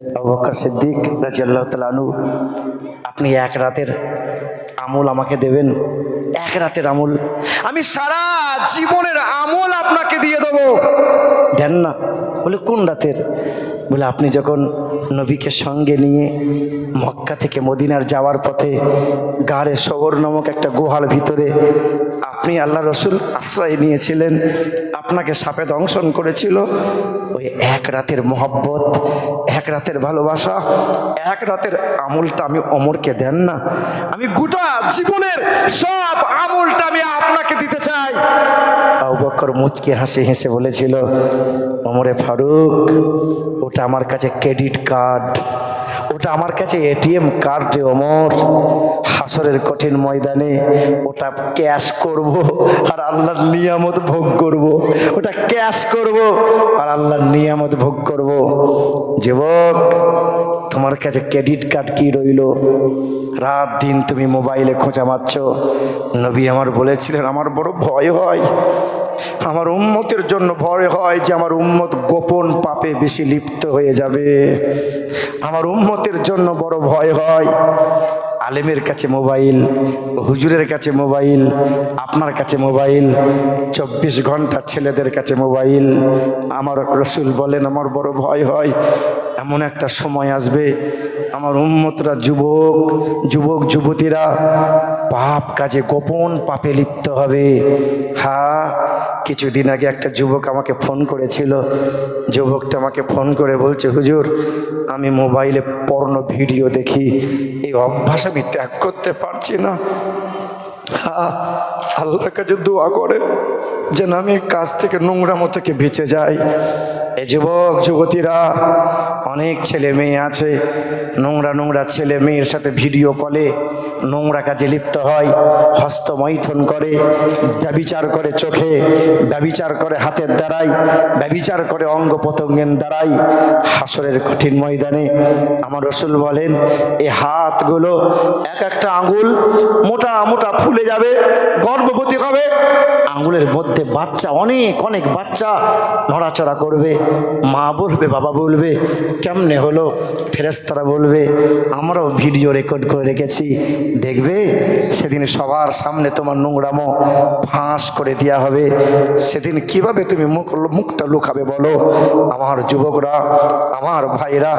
বকর সিদ্দিক রাজি আল্লাহ তালু আপনি এক রাতের আমল আমাকে দেবেন, এক রাতের আমল। আমি সারা জীবনের আমল আপনাকে দিয়ে দেবো। দেন না, বলে, কোন রাতের? বলে, আপনি যখন নবীকে সঙ্গে নিয়ে মক্কা থেকে মদিনার যাওয়ার পথে গাড়ে সবর নামক একটা গুহার ভিতরে আপনি আল্লাহ রসুল আশ্রয় নিয়েছিলেন, আপনাকে সাপে দংশন করেছিল। ওই এক রাতের মোহব্বত, এক রাতের ভালোবাসা, এক রাতের আমলটা আমি অমরকে দেন না। আমি গোটা জীবনের সব আমলটা আমি আপনাকে দিতে চাই। আবু বকর মুচকে হাসি হেসে বলেছিল, অমরে ফারুক, ওটা আমার কাছে ক্রেডিট কার্ড। ওটা আমার কাছে এটিএম কার্ড রে অমর। হাসরের কঠিন ময়দানে ওটা ক্যাশ করব আর আল্লাহর নিয়ামত ভোগ করব। ওটা ক্যাশ করব আর আল্লাহর নিয়ামত ভোগ করব। যুবক, তোমার কাছে ক্রেডিট কার্ড কি রইল? রাত দিন তুমি মোবাইলে খোঁচা মারছ। নবী আমার বলেছিলেন, আমার বড় ভয় হয়। আমার উম্মতের জন্য ভয় হয় যে আমার উম্মত গোপন পাপে বেশি লিপ্ত হয়ে যাবে। আমার উম্মতের জন্য বড় ভয় হয়। আলেমের কাছে মোবাইল, হুজুরের কাছে মোবাইল, আপনার কাছে মোবাইল, চব্বিশ ঘণ্টা ছেলেদের কাছে মোবাইল। আমার রসুল বলেন, আমার বড় ভয় হয়। এমন একটা সময় আসবে আমার উম্মতরা যুবক যুবক, যুবতীরা, পাপ কাজে গোপন পাপে লিপ্ত হবে। হ্যাঁ কিছুদিন আগে একটা যুবক আমাকে ফোন করেছিল। যুবকটা আমাকে ফোন করে বলছে, হুজুর, আমি মোবাইলে পর্ণ ভিডিও দেখি। এই অভ্যাস আমি ত্যাগ করতে পারছি না। হ্যাঁ আল্লাহর কাছে দোয়া করে যেন আমি কাজ থেকে নোংরামো থেকে বেঁচে যাই। এই যুবক যুবতীরা অনেক ছেলে মেয়ে আছে নোংরা নোংরা ছেলে মেয়ের সাথে ভিডিও কলে নোংরা কাজে লিপ্ত হয়, হস্তমৈথন করে, ব্যবিচার করে চোখে, ব্যবিচার করে হাতের দ্বারাই ব্যবিচার করে অঙ্গ প্রত্যঙ্গের দ্বারাই হাসরের কঠিন ময়দানে আমার রসুল বলেন, এ হাতগুলো এক একটা আঙুল মোটা মোটা ফুলে যাবে, গর্ভবতী হবে। আঙুলের মধ্যে বাচ্চা, অনেক অনেক বাচ্চা নড়াচড়া করবে। মা বলবে, বাবা বলবে, কেমনে হলো? ফেরেস্তারা বলবে, আমরাও ভিডিও রেকর্ড করে রেখেছি। দেখবে? সেদিন সবার সামনে তোমার নোংরামো ফাঁস করে দেওয়া হবে। সেদিন কীভাবে তুমি মুখ মুখটা লুকাবে বলো? আমার যুবকরা, আমার ভাইরা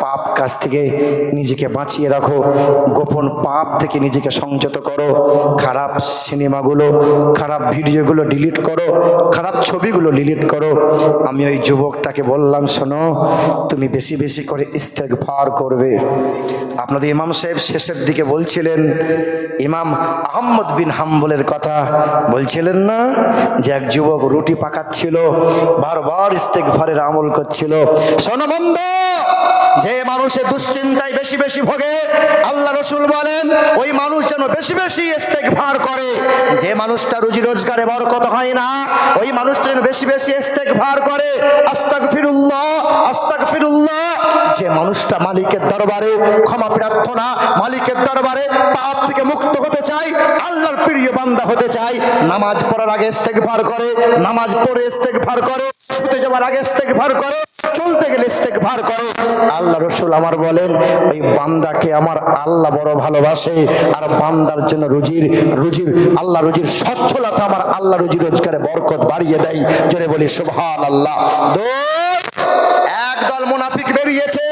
পাপ কাজ থেকে নিজেকে বাঁচিয়ে রাখো। গোপন পাপ থেকে নিজেকে সংযত করো। খারাপ সিনেমাগুলো, খারাপ ভিডিওগুলো ডিলিট করো। খারাপ ছবিগুলো ডিলিট করো। আমি ওই যুবকটাকে বললাম, শোনো, তুমি বেশি বেশি করে ইস্তেকভার করবে। আপনাদের ইমাম সাহেব শেষের দিকে বলছিলেন ইমাম আহম্মদ বিন হাম্বলের কথা বলছিলেন না যে এক যুবক রুটি পাকাচ্ছিল, বারবার ইস্তেকভারের আমল করছিল। শোনো বন্ধু, যে মানুষের দুশ্চিন্তায় বেশি বেশি ভোগে, আল্লাহ রসুল বলেন, ওই মানুষ যেন বেশি বেশি ইস্তেকভার করে। যে মানুষটা রুজি রোজগারে বরকত হয় না, ওই মানুষটা যেন বেশি বেশি ইস্তেকভার করে। আস্তাক ফিরুল্লাহ আস্তাক ফিরুল্লাহ যে মানুষটা মালিকের দরবারে ক্ষমা প্রার্থনা, মালিকের দরবারে পাপ থেকে মুক্ত হতে চাই, আল্লাহর প্রিয় বান্দা হতে চাই। নামাজ পড়ার আগে ইস্তেকভার করে, নামাজ পড়ে ইস্তেকভার করে, শুতে যাওয়ার আগে ইস্তেকভার করে, চলতে গেলে ইস্তেকভার করো। আল্লাহ রসুল আমার বলেন, ওই বান্দাকে আমার আল্লাহ বড় ভালোবাসে, আর বান্দার জন্য রুজির রুজির, আল্লাহ রুজির সচ্ছলতা আমার আল্লাহ রুজি রোজগারে বরকত বাড়িয়ে দেয়। জোরে বলি সুবহান আল্লাহ দুই একদল মুনাফিক বেরিয়েছে,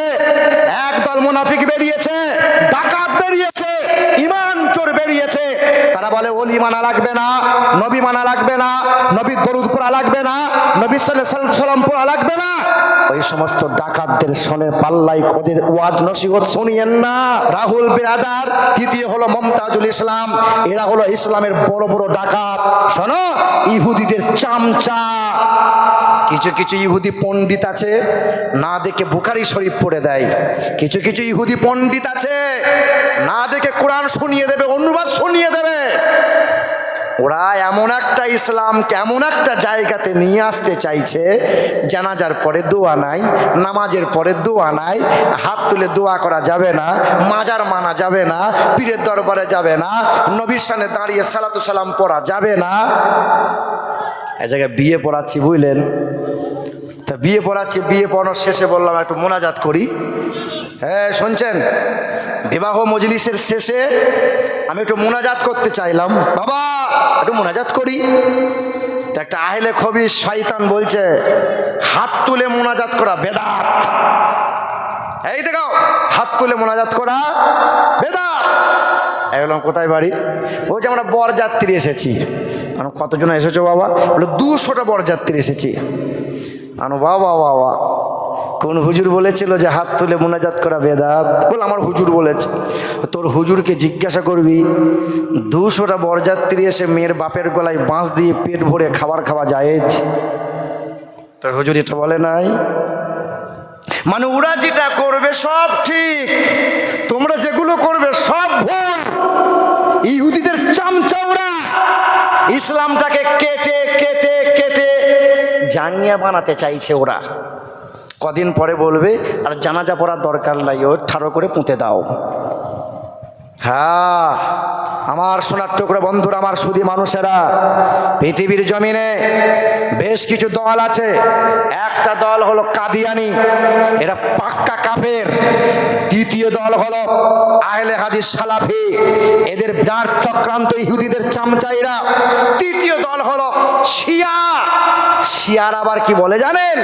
একদল মুনাফিক বেরিয়েছে, ডাকাত বেরিয়েছে, ইমান চোর বেরিয়েছে। তারা বলে, ওলি মানা লাগবে না, নবী মানা লাগবে না নবী দরুদ পড়া লাগবে না, নবী সাল্লাম পড়া লাগবে না। ওই সমস্ত ডাকাতদের শোনে পাল্লাই ওদের ওয়াজ নসিহত শুনিয়েন না। রাহুল বেরাদার, তৃতীয় হলো মমতাজুল ইসলাম, এরা হলো ইসলামের বড় বড় ডাকাত। শোনো, ইহুদিদের চামচা। কিছু কিছু ইহুদি পণ্ডিত আছে, না দেখে বুখারি শরীফ পড়ে দেয়। কিছু কিছু ইহুদি পণ্ডিত আছে, না দেখে কোরআন শুনিয়ে দেবে, অনুবাদ শুনিয়ে দেবে। ওরা এমন একটা ইসলামকে এমন একটা জায়গাতে নিয়ে আসতে চাইছে, জানাজার পরে দোয়া নাই, নামাজের পরে দোয়া নাই, হাত তুলে দোয়া করা যাবে না, মাজার মানা যাবে না, পীরের দরবারে যাবে না, নবীর সামনে দাঁড়িয়ে সালাতু সালাম পড়া যাবে না। এ জায়গায় বিয়ে পড়াচ্ছি, বুঝলেন? তা বিয়ে পড়াচ্ছি, বিয়ে পড়ানোর শেষে বললাম, একটু মোনাজাত করি। হ্যাঁ শুনছেন? বিবাহ মজলিসের শেষে আমি একটু মোনাজাত করতে চাইলাম। বাবা, একটু মোনাজাত করি। তো একটা আহলে খবি শয়তান বলছে, হাত তুলে মোনাজাত করা বেদাত। এই দেখো হাত তুলে মোনাজাত করা বেদাত। আমি বললাম, কোথায় বাড়ি? বলছে, আমরা বরযাত্রী এসেছি। কতজন এসেছ বাবা? বলে, দুশোটা বরযাত্রী এসেছি। আনো বাবা বাবা কোন হুজুর বলেছিল যে হাত তুলে মোনাজাত করা বেদাত? বলে, আমার হুজুর বলেছে। তোর হুজুরকে জিজ্ঞাসা করবি, দুশোটা বরযাত্রী এসে মেয়ের বাপের গলায় বাঁশ দিয়ে পেট ভরে খাবার খাওয়া জায়েজ? তোর হুজুর এটা বলে নাই? মানে ওরা যেটা করবে সব ঠিক, তোমরা যেগুলো করবে সব ভুল। ইহুদিদের চামচাওরা ইসলামটাকে কেটে কেটে কেটে জাঙ্গিয়া বানাতে চাইছে ওরা। কদিন পরে বলবে, আর জানাজা পড়ার দরকার নাই ও ঠাড়ো করে পুঁতে দাও। হ্যাঁ আমার সোনার টুকরো বন্ধুরা, আমার সুদি মানুষেরা, পৃথিবীর জমিনে বেশ কিছু দল আছে। একটা দল হলো কাদিয়ানি, এরা পাক্কা কাফের। দ্বিতীয় দল হলো আহলে হাদিস সালাফি, এদের বিরাট চক্রান্ত ইহুদিদের চামচাইরা। তৃতীয় দল হলো শিয়া, শিয়ার আবার কি বলে জানেন?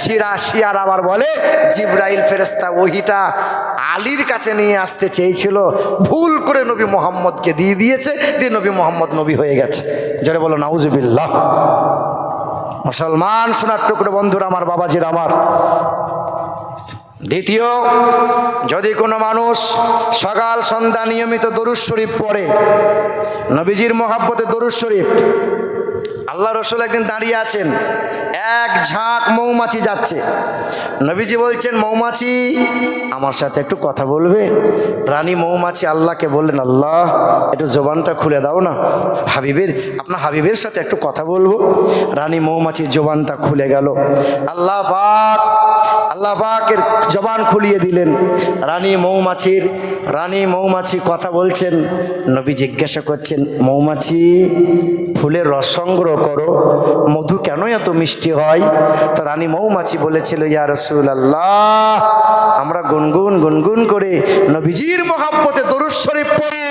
শিরা, শিয়ার আবার বলে, জিব্রাইল ফেরেস্তা ওহিটা আলীর কাছে নিয়ে আসতে চেয়েছিল ভুল করে নবী মোহাম্মদকে দিয়ে দিয়েছে, দিয়ে নবী মোহাম্মদ নবী হয়ে গেছে। যারা বলো, নাউজুবিল্লাহ। মুসলমান সোনার টুকরো বন্ধুরা, আমার বাবাজির আমার। দ্বিতীয়, যদি কোনো মানুষ সকাল, সন্ধ্যা নিয়মিত দরুদ শরীফ পড়ে, নবীজির মহাব্বতে দরুদ শরীফ, আল্লাহ রসুল একদিন দাঁড়িয়ে আছেন এক ঝাঁক মৌমাছি যাচ্ছে। নবীজি বলছেন, মৌমাছি, আমার সাথে একটু কথা বলবে? রানী মৌমাছি আল্লাহকে বললেন, আল্লাহ, একটু জবানটা খুলে দাও না। হাবিবের, আপনার হাবিবের সাথে একটু কথা বলব। রানী মৌমাছির জবানটা খুলে গেল। আল্লাহ পাক, আল্লাহ পাকের জবান খুলিয়ে দিলেন। রানী মৌমাছির, রানী মৌমাছি কথা বলছেন। নবী জিজ্ঞাসা করছেন, মৌমাছি ফুলের রস সংগ্রহ করো। মধু কেন এত মিষ্টি হয়? তো রানী মৌমাছি বলেছিল, ইয়া রসুল আল্লাহ আমরা গুনগুন গুনগুন করে নবীজির মহাব্বতে দরুদ পড়ি।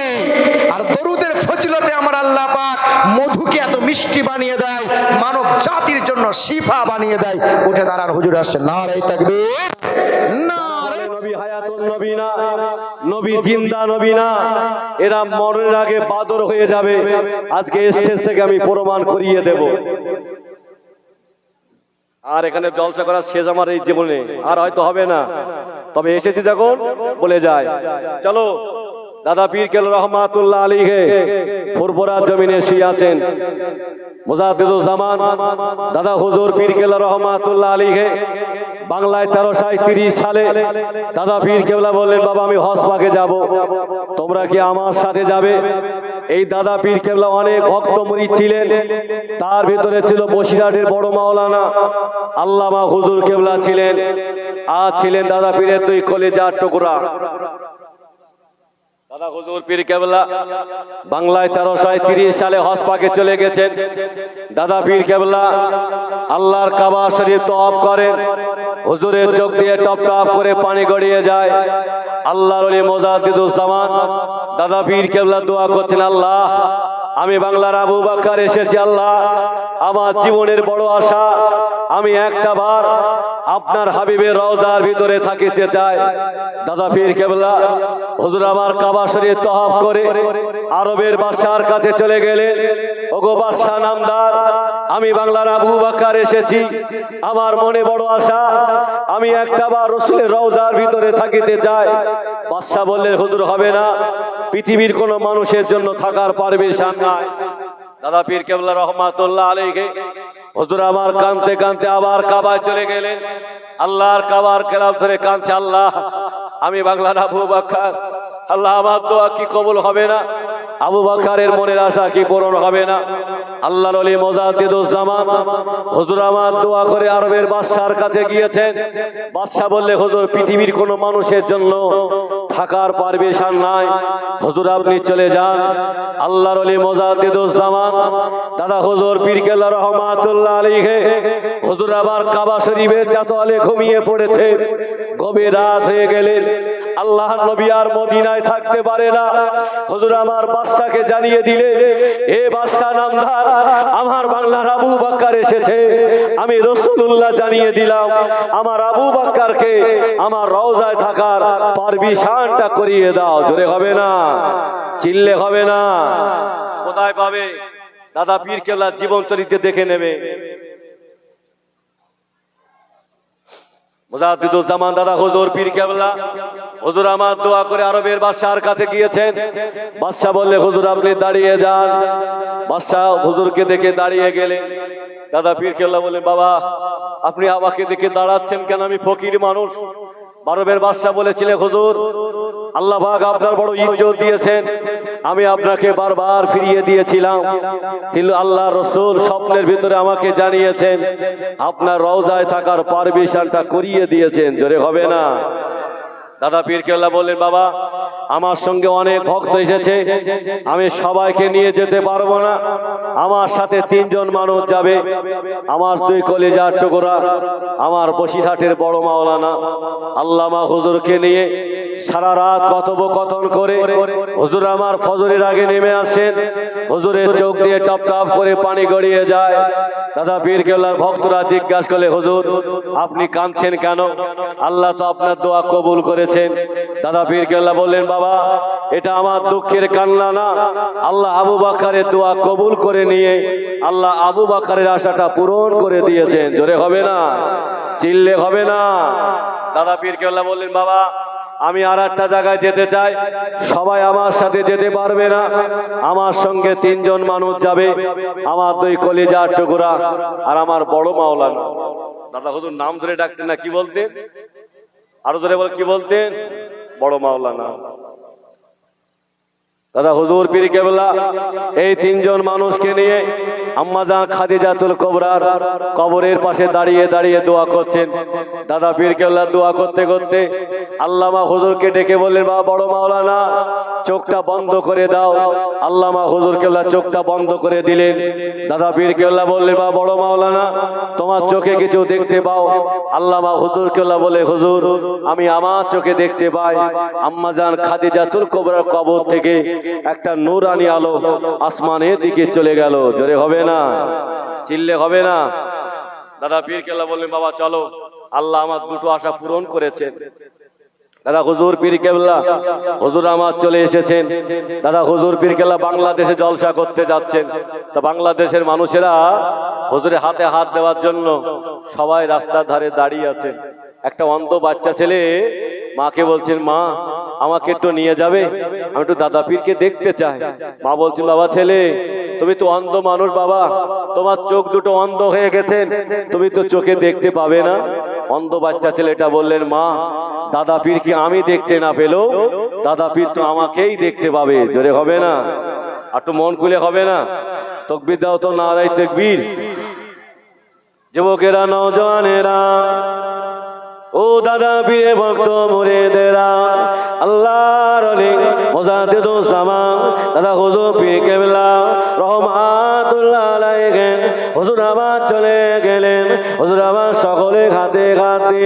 আর দরুদের ফজিলতে আমার আল্লাহ পাক মধুকে এত মিষ্টি বানিয়ে দেয় মানব জাতির জন্য শিফা বানিয়ে দেয়। উঠে দাঁড়ার হুজুর আসছে না রে থাকবে নবী না। নবী জিন্দা নবী না। এরা আগে বাদর হয়ে যাবে। আজকে স্টেজ থেকে আমি প্রমাণ করিয়ে দেব। আর এখানে জলসা শেষ আমার এই জীবনে। আর হয়তো হবে না। তবে এসেছি যখন, বলে যায়। চলো, দাদা পীর কেল রহমাতুল্লাহ আলী হে ফুরপুরা জমিনে শুয়ে আছেন। মুজাহিদুজ্জামান দাদা হুজুর পীর কেলা রহমাতুল্লাহ আলী হে বাংলায় তেরো তিরিশ সালে দাদা পীর কেবলা বললেন, বাবা, আমি হসপাকে যাব। তোমরা কি আমার সাথে যাবে? এই দাদা পীর কেবলা অনেক ভক্ত মরি ছিলেন। তার ভেতরে ছিল বসিরহাটের বড় মাওলানা আল্লামা হুজুর কেবলা ছিলেন। আর ছিলেন দাদা পীরের দুই কলেজার টুকরা। বাংলায় তেরোশো তিরিশ সালে হজ পাকে চলে গেছেন। দাদা পীর কেবলা, আল্লাহর কাবা শরীফ তফ করেন। হুজুরের চোখ দিয়ে টপ টপ করে পানি গড়িয়ে যায়। আল্লাহর অলি মোজাদ্দিদুজ্জামান, দাদা পীর কেবলা দোয়া করছেন, আল্লাহ, আমি বাংলার আবু বাক্কার এসেছি, আল্লাহ, আমার জীবনের বড় আশা, আমি একটা বার আপনার হাবিবের রওজার ভিতরে থাকিতে চাই দাদা পীর কেবলা, হুজুর আমার কাবা শরীফ তহব করে আরবের বাদশার কাছে চলে গেলেন। ওগো বাদশাহ নামদার, আমি বাংলার আবু বাক্কার এসেছি। আমার মনে বড় আশা, আমি একটা বার রসুলের রওজার ভিতরে থাকিতে চাই। বাদশাহ বললে হুজুর, হবে না। পৃথিবীর কোনো মানুষের জন্য থাকার পারমিশন নাই। দাদা পীর কেবলা রহমাতুল্লাহ আলীকে হুজুর আমার কানতে কানতে আবার কাবায় চলে গেলেন। আল্লাহর কাবার কেলাম ধরে কাঁদছে, আল্লাহ, আমি বাংলার আবু বাক্কার আল্লাহ, আমার দোয়া কি কবল হবে না? আবু বাক্কারের মনের আশা কি পূরণ হবে না? আল্লাহর অলি মোজাদ্দিদুজ্জামান হুজুর আমার দোয়া করে আরবের বাদশার কাছে গিয়েছেন। বাদশাহ বললে, হজুর, পৃথিবীর কোনো মানুষের জন্য থাকার পারমিশন নাই। হুজুর, আপনি চলে যান। আল্লাহর আলী মোজাদ্দিদুজ্জামান দাদা হুজুর, পীর রহমাতুল্লাহ রহমাতুল্লাহ আলীকে হজুর, আবার কাবা শরীফের চাতলে ঘুমিয়ে পড়েছে। গভীর রাত হয়ে গেলেন আল্লাহ নবী আর মদিনায় থাকতে পারে না। হুজুর আমার বাদশাকে জানিয়ে দিলে, এ বাদশা নামধার আমার বাংলার আবু বাক্কার এসেছে। আমি রসুল্লাহ জানিয়ে দিলাম, আমার আবু বাক্কারকে আমার রওজায় থাকার পারমিশনটা করিয়ে দাও। জোরে হবে না? চিল্লে হবে না? কোথায় পাবে? দাদা পীর কেবলার জীবন চরিত্রে দেখে নেবে। মুজাদ্দিদুজ্জামান দাদা হুজুর পীর কেবলা। হুজুর আমার দোয়া করে আরবের বাদশার কাছে গিয়েছেন। বাদশা বললে, হুজুর, আপনি দাঁড়িয়ে যান। বাদশাহ হুজুরকে দেখে দাঁড়িয়ে গেলেন। দাদা পীর কেবলা বললেন, বাবা, আপনি আমাকে দেখে দাঁড়াচ্ছেন কেন? আমি ফকির মানুষ। আরবের বাদশাহ বলেছিলেন, হুজুর, আল্লাহ আপনার বড় ইজ্জত দিয়েছেন। আমি আপনাকে বারবার ফিরিয়ে দিয়েছিলাম। কিন্তু আল্লাহ রসুল স্বপ্নের ভিতরে আমাকে জানিয়েছেন, আপনার রওজায় থাকার পারমিশনটা করিয়ে দিয়েছেন। জোরে হবে না। দাদা পীর কেল্লা বললেন, বাবা, আমার সঙ্গে অনেক ভক্ত এসেছে। আমি সবাইকে নিয়ে যেতে পারব না। আমার সাথে তিনজন মানুষ যাবে। আমার দুই কলিজার টুকরা, আমার বসিরহাটের বড় মাওলানা, আল্লামা হুজুরকে নিয়ে সারা রাত কথোপকথন করে হুজুর আমার ফজরের আগে নেমে আসেন। হুজুরের চোখ দিয়ে টপ টপ করে পানি গড়িয়ে যায়। দাদা পীর কেল্লার ভক্তরা জিজ্ঞাসা করলে, হুজুর, আপনি কাঁদছেন কেন? আল্লাহ তো আপনার দোয়া কবুল করেছেন। দাদা পীর কেল্লা বললেন, বাবা, এটা আমার দুঃখের কান্না না। আল্লাহ আবু বাকারের দোয়া কবুল করে নিয়ে আল্লাহ আবু বাকারের আশাটা পূরণ করে দিয়েছেন। জোরে হবে না? চিল্লে হবে না? দাদা পীর কেল্লা বললেন, বাবা আমি আর একটা জায়গায় যেতে চাই। সবাই আমার সাথে যেতে পারবে না। আমার সঙ্গে তিনজন মানুষ যাবে। আমার দুই কলিজার টুকুরা আর আমার বড় মাওলানা। দাদা হুজুর, নাম ধরে ডাকতেন না, কি বলতেন আরও ধরে বল, কি বলতেন বড় মাওলানা। দাদা হুজুর, পীর কেবলা, এই তিনজন মানুষকে নিয়ে আম্মাজান খাদিজাতুল কোবরার কবরের পাশে দাঁড়িয়ে দাঁড়িয়ে দোয়া করছেন। দাদা পীর দোয়া করতে করতে আল্লামা হুজুরকে ডেকে বললেন বা বড় মাওলানা, চোখটা বন্ধ করে দাও। আল্লামা হুজুর কেবলা চোখটা বন্ধ করে দিলেন। দাদা পীর কেবলা বললেন বা বড় মাওলানা, তোমার চোখে কিছু দেখতে পাও। আল্লামা হুজুর কেবলা বলে, হুজুর, আমি আমার চোখে দেখতে পাই আম্মাজান খাদিজাতুল কোবরার কবর থেকে একটা নূরানি আলো আসমানের দিকে চলে গেল। জোরে হবে না। চিল্লে হবে না। দাদা পীর কেল্লা বললেন, বাবা, চলো। আল্লাহ আমার দুটো আশা পূরণ করেছেন। দাদা, হুজুর পীর কেবলা হুজুর আমার চলে এসেছেন। দাদা, হুজুর পীর কেবলা বাংলাদেশে জলসা করতে যাচ্ছেন। তা বাংলাদেশের মানুষেরা হুজুরের হাতে হাত দেওয়ার জন্য সবাই রাস্তার ধারে দাঁড়িয়ে আছেন একটা অন্ধ বাচ্চা ছেলে মাকে বলছেন, মা, আমাকে একটু নিয়ে যাবে? আমি একটু দাদা পীরকে দেখতে চাই। মা বলছেন, বাবা ছেলে তুমি তো অন্ধ মানুষ বাবা। তোমার চোখ দুটো অন্ধ হয়ে গেছেন তুমি তো চোখে দেখতে পাবে না। অন্ধ বাচ্চা ছেলেটা বললেন, মা, দাদা পীরকে আমি দেখতে না পেলেও দাদা পীর তো আমাকেই দেখতে পাবে। জোরে হবে না? একটু মন খুলে হবে না? তকবির দাও তো নারাই তকবীর। যুবকেরা নৌজওয়ানেরা ও দাদা, পীরে ভক্ত মরে দেরা আল্লাহর অলি তো সামা, দাদা হুজুর, পীর কেবলা রহমাতুল্লাহ আলাইহি হুজুর আবার চলে গেলেন, হুজুর আবার সকলে খাতে খাতে